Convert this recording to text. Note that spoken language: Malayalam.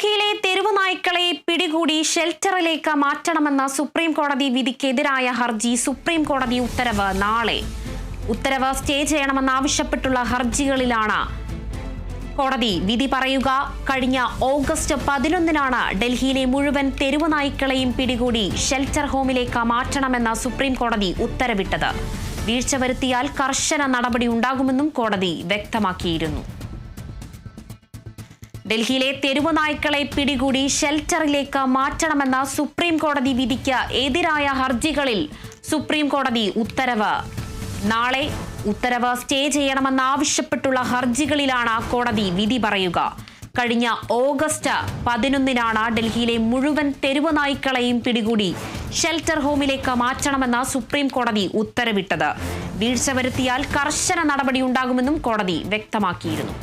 ഡൽഹിയിലെ തെരുവ് നായ്ക്കളെ പിടികൂടി ഷെൽട്ടറിലേക്ക് മാറ്റണമെന്ന സുപ്രീം കോടതി വിധിക്കെതിരായ ഹർജി സുപ്രീം കോടതി ഉത്തരവ് നാളെ. ഉത്തരവ് സ്റ്റേ ചെയ്യണമെന്നാവശ്യപ്പെട്ടുള്ള ഹർജികളിലാണ് കോടതി വിധി പറയുക. കഴിഞ്ഞ ഓഗസ്റ്റ് പതിനൊന്നിനാണ് ഡൽഹിയിലെ മുഴുവൻ തെരുവ് നായ്ക്കളെയും പിടികൂടി ഷെൽട്ടർ ഹോമിലേക്ക് മാറ്റണമെന്ന സുപ്രീം കോടതി ഉത്തരവിട്ടത്. വീഴ്ച വരുത്തിയാൽ കർശന നടപടി ഉണ്ടാകുമെന്നും കോടതി വ്യക്തമാക്കിയിരുന്നു. ഡൽഹിയിലെ തെരുവ് നായ്ക്കളെ പിടികൂടി ഷെൽട്ടറിലേക്ക് മാറ്റണമെന്ന സുപ്രീം കോടതി വിധിക്ക് എതിരായ ഹർജികളിൽ സുപ്രീം കോടതി ഉത്തരവ്. നാളെ ഉത്തരവ് സ്റ്റേ ചെയ്യണമെന്നാവശ്യപ്പെട്ടുള്ള ഹർജികളിലാണ് കോടതി വിധി പറയുക. കഴിഞ്ഞ ഓഗസ്റ്റ് പതിനൊന്നിനാണ് ഡൽഹിയിലെ മുഴുവൻ തെരുവ് നായ്ക്കളെയും പിടികൂടി ഷെൽട്ടർ ഹോമിലേക്ക് മാറ്റണമെന്ന സുപ്രീം കോടതി ഉത്തരവിട്ടത്. വീഴ്ച വരുത്തിയാൽ കർശന നടപടിയുണ്ടാകുമെന്നും കോടതി വ്യക്തമാക്കിയിരുന്നു.